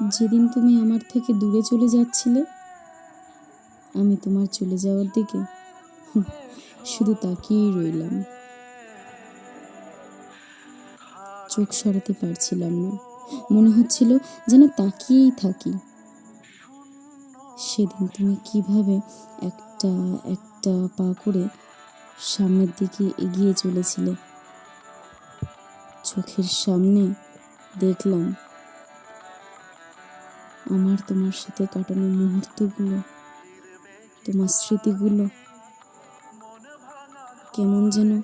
যেদিন তুমি আমার থেকে দূরে চলে যাচ্ছিলে, আমি তোমার চলে যাওয়ার দিকে শুধু তাকিয়েই রইলাম। চোখ সরাতে পারছিলাম না। মনে হচ্ছিল যেন তাকিয়েই থাকি। সেদিন তুমি কীভাবে একটা একটা পা করে সামনের দিকে এগিয়ে চলেছিলে, চোখের সামনে দেখলাম আমার তোমার সাথে কাটানো মুহূর্তগুলো, তোমার স্মৃতিগুলো কেমন যেন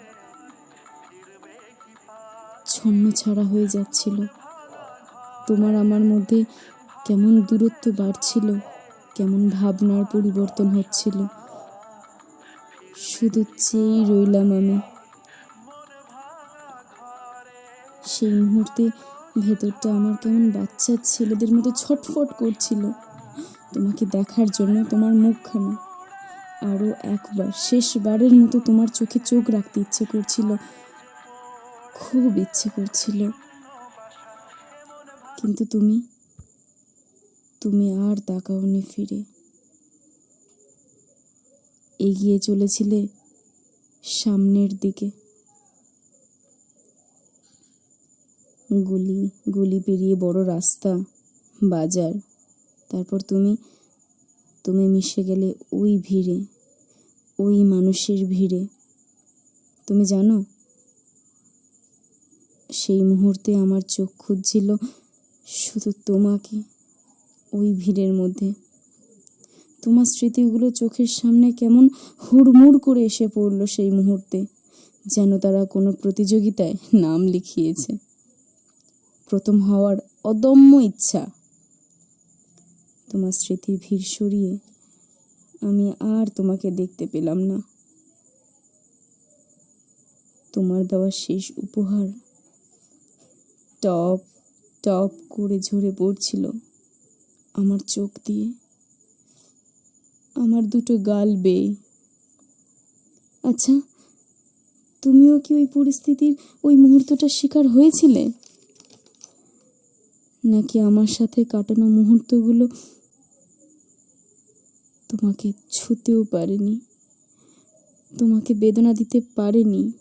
ছন্ন ছাড়া হয়ে যাচ্ছিল। তোমার আমার মধ্যে কেমন দূরত্ব বাড়ছিল, কেমন ভাবনার পরিবর্তন হচ্ছিল। শুধু চেয়েই রইলাম আমি। সেই মুহূর্তে ভেতরটা আমার কেমন বাচ্চার ছেলেদের মতো ছটফট করছিল। তোমাকে দেখার জন্য তোমার মুখখানা। আরও একবার, শেষবারের মতো তোমার চোখে চোখ রাখতে ইচ্ছে করছিল। খুব ইচ্ছে করছিল। কিন্তু তুমি তুমি আর তাকাওনি ফিরে। এগিয়ে চলেছিলে সামনের দিকে। গলি গলি পেরিয়ে বড় রাস্তা, বাজার। তারপর তুমি তুমি মিশে গেলে ওই ভিড়ে, ওই মানুষের ভিড়ে। তুমি জানো, সেই মুহূর্তে আমার চোখ খুঁজছিল শুধু তোমাকে, ওই ভিড়ের মধ্যে। তোমার স্মৃতিগুলো চোখের সামনে কেমন হুড়মুড় করে এসে পড়ল সেই মুহূর্তে, যেন তারা কোনো প্রতিযোগিতায় নাম লিখিয়েছে। প্রথম হওয়ার অদম্য ইচ্ছা। তোমার স্মৃতির ভিড় সরিয়ে আমি আর তোমাকে দেখতে পেলাম না। তোমার দেওয়া শেষ উপহার টপ টপ করে ঝরে পড়ছিল আমার চোখ দিয়ে। আমার দুটো গাল বেয়ে। আচ্ছা তুমিও কি ওই পরিস্থিতির ওই মুহূর্তটা শিকার হয়েছিলে? নাকি আমার সাথে কাটানো মুহূর্তগুলো তোমাকে ছুতেও পারেনি? তোমাকে বেদনা দিতে পারেনি?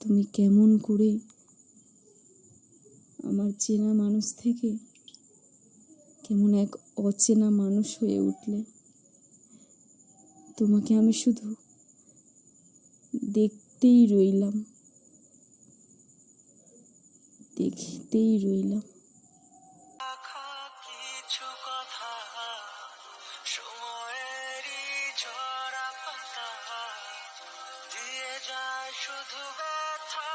তুমি কেমন করে আমার চেনা মানুষ থেকে কেমন এক অচেনা মানুষ হয়ে উঠলে? তোমাকে আমি শুধু দেখতেই রইলাম। দেখতেই রইলাম। শুধু ব্যথা